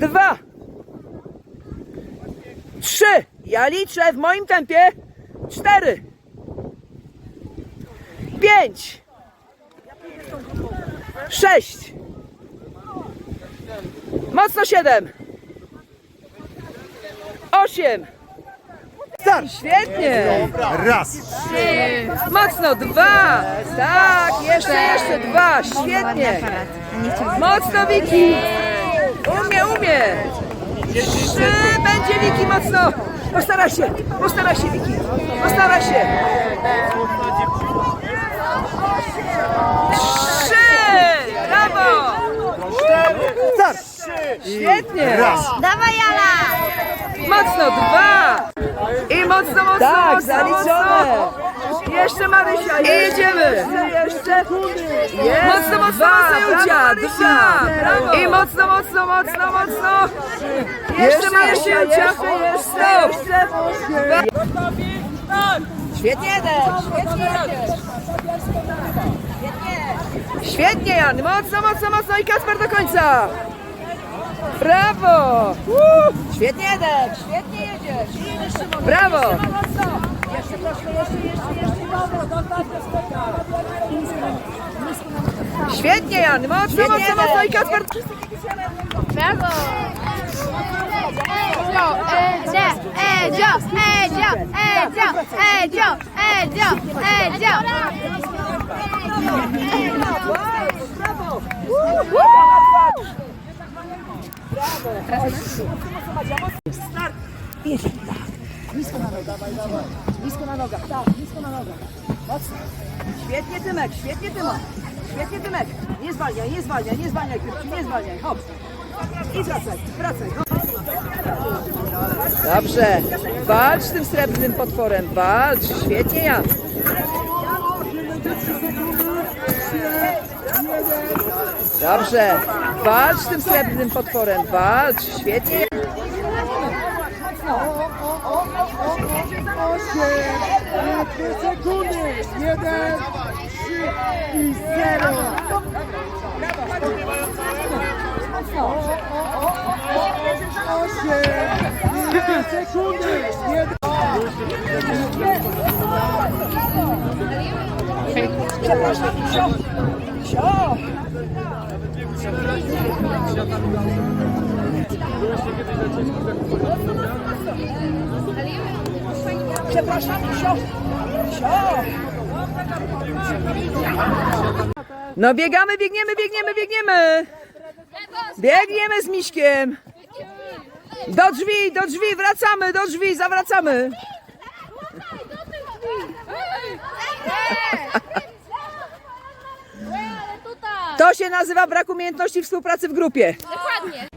dwa, trzy. Ja liczę w moim tempie. Cztery, pięć, sześć, mocno siedem, osiem. Start. Świetnie. Raz. Mocno dwa. Tak, jeszcze, jeszcze dwa. Świetnie. Mocno Wiki. Umie, umie. Trzy. Będzie Wiki mocno. Postara się. Postara się Wiki. Postara się. Trzy. Brawo. Start. Świetnie. Raz. Dawaj Jala! Mocno dwa. I mocno, mocno, Tak, mocno, zaliczone. Mocno. Jeszcze Marysia, jedziemy. Jeszcze. Mocno, mocno, mocno Judzia, dwa. I mocno, mocno, mocno, mocno. Jeszcze Marysia, Judzia. Stop. Świetnie, świetnie jedziesz. Świetnie Jan, mocno, mocno, mocno i Kasper do końca. Brawo. Uh, Świetnie, Edek, świetnie jedziesz. Brawo. Jeszcze proszę, jeszcze, jeszcze, jeszcze. Świetnie Jan, mocno, mocno, mocno i Kasper. Brawo! Edzio, Edzio, Edzio, Edzio, Edzio, Edzio, Edzio. Nisko na nogach, tak, nisko na nogach. Mocno. Świetnie, Tymek, świetnie, Tymek. Świetnie, Tymek. Nie zwalniaj, nie zwalniaj, nie zwalniaj, nie zwalniaj. Hop. I wracaj, wracaj. Dobrze. Walcz z tym srebrnym potworem. Walcz. Świetnie Jan. Dobrze. Walcz z tym srebrnym potworem. Walcz. Świetnie. Dwie sekundy. Jeden, trzy i zero. Osiem, sekundy. Jeden. Przepraszam, sio. Sio. No biegamy, biegniemy, biegniemy, biegniemy. Biegniemy z Miśkiem. Do drzwi, do drzwi, wracamy, do drzwi, zawracamy. Ale tutaj! To się nazywa brak umiejętności współpracy w grupie. Dokładnie.